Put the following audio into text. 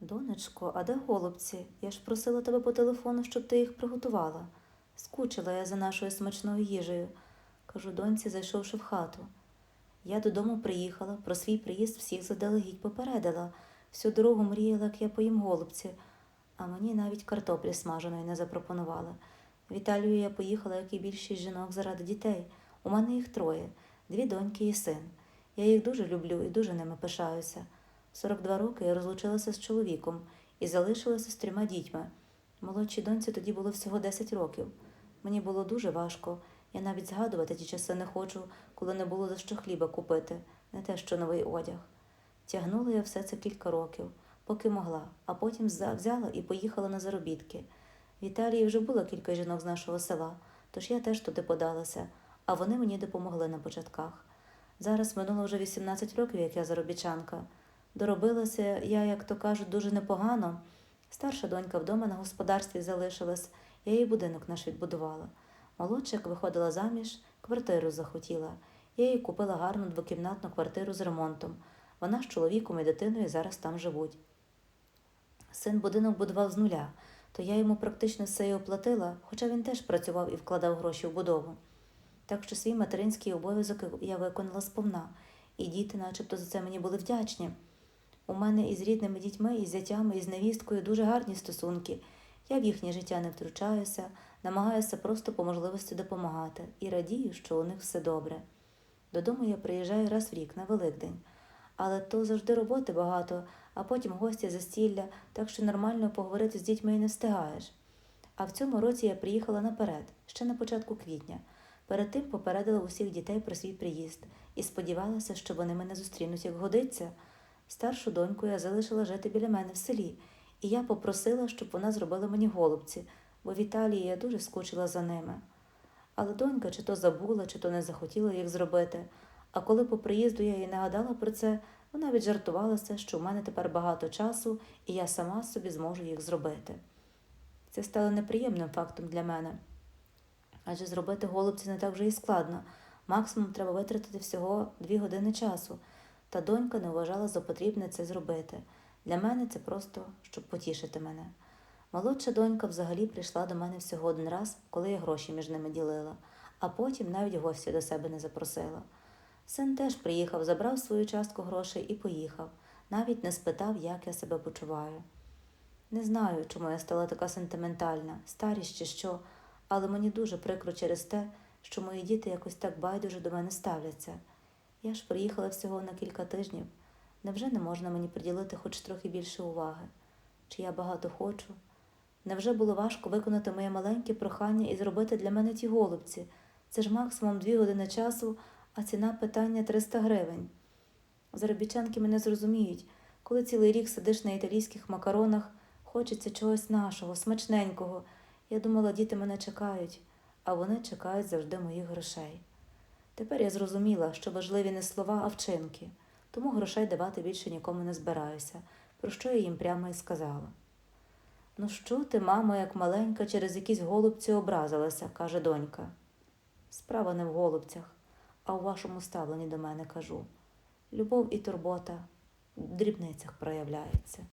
Донечко, а де голубці? Я ж просила тебе по телефону, щоб ти їх приготувала. Скучила я за нашою смачною їжею, кажу доньці, зайшовши в хату. Я додому приїхала, про свій приїзд всіх заделегідь попередила. Всю дорогу мріяла, як я поїм голубці, а мені навіть картоплі смаженої не запропонували. В Італію я поїхала, як і більшість жінок, заради дітей. У мене їх троє дві доньки і син. Я їх дуже люблю і дуже ними пишаюся. В 42 роки я розлучилася з чоловіком і залишилася з трьома дітьми. Молодшій доньці тоді було всього 10 років. Мені було дуже важко. Я навіть згадувати ті часи не хочу, коли не було за що хліба купити, не те, що новий одяг. Тягнула я все це кілька років, поки могла, а потім взяла і поїхала на заробітки. В Італії вже було кілька жінок з нашого села, тож я теж туди подалася, а вони мені допомогли на початках. Зараз минуло вже 18 років, як я заробітчанка. Доробилася я, як то кажуть, дуже непогано. Старша донька вдома на господарстві залишилась, я їй будинок наш відбудувала. Молодша, як виходила заміж, квартиру захотіла. Я їй купила гарну двокімнатну квартиру з ремонтом. Вона з чоловіком і дитиною зараз там живуть. Син будинок будував з нуля, то я йому практично все й оплатила, хоча він теж працював і вкладав гроші в будову. Так що свій материнський обов'язок я виконала сповна, і діти, начебто, за це мені були вдячні. У мене із рідними дітьми, із зятями, із невісткою дуже гарні стосунки. Я в їхнє життя не втручаюся, намагаюся просто по можливості допомагати і радію, що у них все добре. Додому я приїжджаю раз в рік на Великдень, але то завжди роботи багато, а потім гості застілля, так що нормально поговорити з дітьми і не встигаєш. А в цьому році я приїхала наперед, ще на початку квітня. Перед тим попередила усіх дітей про свій приїзд і сподівалася, що вони мене зустрінуть, як годиться. Старшу доньку я залишила жити біля мене в селі, і я попросила, щоб вона зробила мені голубці, бо в Італії я дуже скучила за ними. Але донька чи то забула, чи то не захотіла їх зробити. А коли по приїзду я їй нагадала про це, вона віджартувалася, що в мене тепер багато часу, і я сама собі зможу їх зробити. Це стало неприємним фактом для мене. Адже зробити голубці не так вже і складно. Максимум треба витратити всього дві години часу, та донька не вважала за потрібне це зробити. Для мене це просто щоб потішити мене. Молодша донька взагалі прийшла до мене всього один раз, коли я гроші між ними ділила, а потім навіть гості до себе не запросила. Син теж приїхав, забрав свою частку грошей і поїхав, навіть не спитав, як я себе почуваю. Не знаю, чому я стала така сентиментальна, старість чи що, але мені дуже прикро через те, що мої діти якось так байдуже до мене ставляться. Я ж приїхала всього на кілька тижнів. Невже не можна мені приділити хоч трохи більше уваги? Чи я багато хочу? Невже було важко виконати моє маленьке прохання і зробити для мене ті голубці? Це ж максимум дві години часу, а ціна питання 300 гривень. Заробітчанки мене зрозуміють, коли цілий рік сидиш на італійських макаронах, хочеться чогось нашого, смачненького. Я думала, діти мене чекають, а вони чекають завжди моїх грошей. Тепер я зрозуміла, що важливі не слова, а вчинки, тому грошей давати більше нікому не збираюся, про що я їм прямо і сказала. Ну що ти, мамо, як маленька, через якісь голубці образилася, каже донька. Справа не в голубцях, а у вашому ставленні до мене кажу. Любов і турбота в дрібницях проявляється.